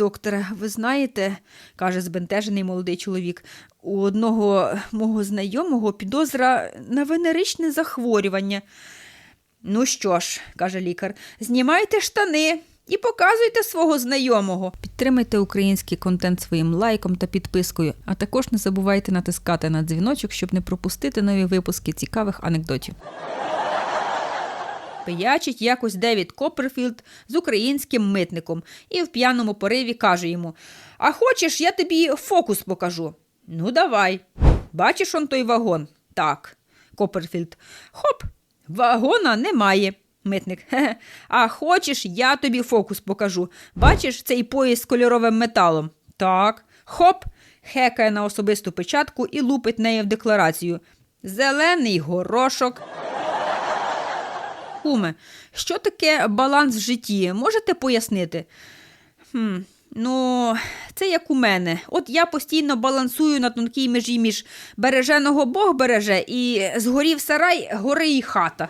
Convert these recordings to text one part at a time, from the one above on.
докторе, ви знаєте, каже збентежений молодий чоловік, у одного мого знайомого підозра на венеричне захворювання. Ну що ж, каже лікар, знімайте штани і показуйте свого знайомого. Підтримайте український контент своїм лайком та підпискою, а також не забувайте натискати на дзвіночок, щоб не пропустити нові випуски цікавих анекдотів. Пиячить якось Девід Копперфілд з українським митником і в п'яному пориві каже йому: А хочеш, я тобі фокус покажу. Ну, давай. Бачиш он той вагон? Так. Копперфілд. Хоп, вагона немає. Митник. Хе-хе. А хочеш, я тобі фокус покажу. Бачиш цей пояс з кольоровим металом? Так. Хоп. Хекає на особисту печатку і лупить нею в декларацію. Зелений горошок. Куме, що таке баланс в житті? Можете пояснити? Хм, ну, це як у мене. От я постійно балансую на тонкій межі між береженого Бог береже і згорів сарай, гори і хата.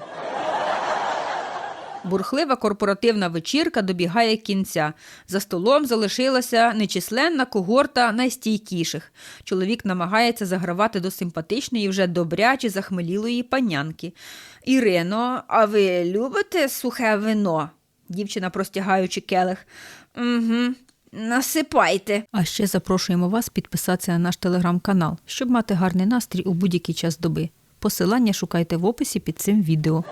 Бурхлива корпоративна вечірка добігає кінця. За столом залишилася нечисленна когорта найстійкіших. Чоловік намагається загравати до симпатичної, вже добряче захмелілої панянки. Ірино, а ви любите сухе вино? Дівчина простягаючи келих. Угу. Насипайте. А ще запрошуємо вас підписатися на наш телеграм-канал, щоб мати гарний настрій у будь-який час доби. Посилання шукайте в описі під цим відео.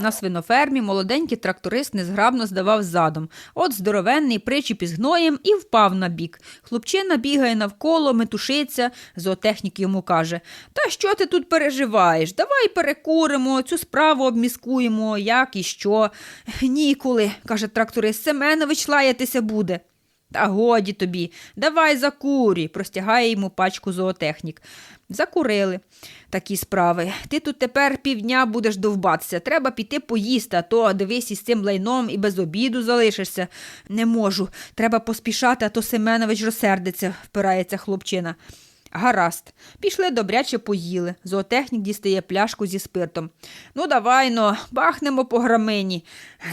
На свинофермі молоденький тракторист незграбно здавав задом. От здоровенний причіп із гноєм і впав на бік. Хлопчина бігає навколо, метушиться. Зоотехнік йому каже: Та що ти тут переживаєш? Давай перекуримо, цю справу обміскуємо, як і що. Ніколи, каже тракторист, Семенович лаятися буде. Та годі тобі, давай закурі, простягає йому пачку зоотехнік. Закурили такі справи. Ти тут тепер півдня будеш довбатися. Треба піти поїсти, а то дивись із цим лайном і без обіду залишишся. Не можу. Треба поспішати, а то Семенович розсердиться, впирається хлопчина. Гаразд. Пішли добряче поїли. Зоотехнік дістає пляшку зі спиртом. Ну, давай но, бахнемо по грамині.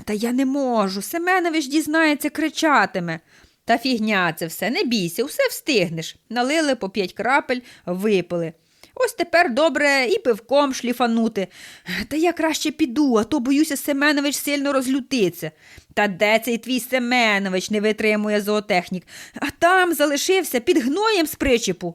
Та я не можу. Семенович дізнається, кричатиме. Та фігня це все, не бійся, все встигнеш. Налили по п'ять крапель, випили. Ось тепер добре і пивком шліфанути. Та я краще піду, а то, боюся, Семенович сильно розлютиться. Та де цей твій Семенович не витримує зоотехнік, а там залишився під гноєм з причепу.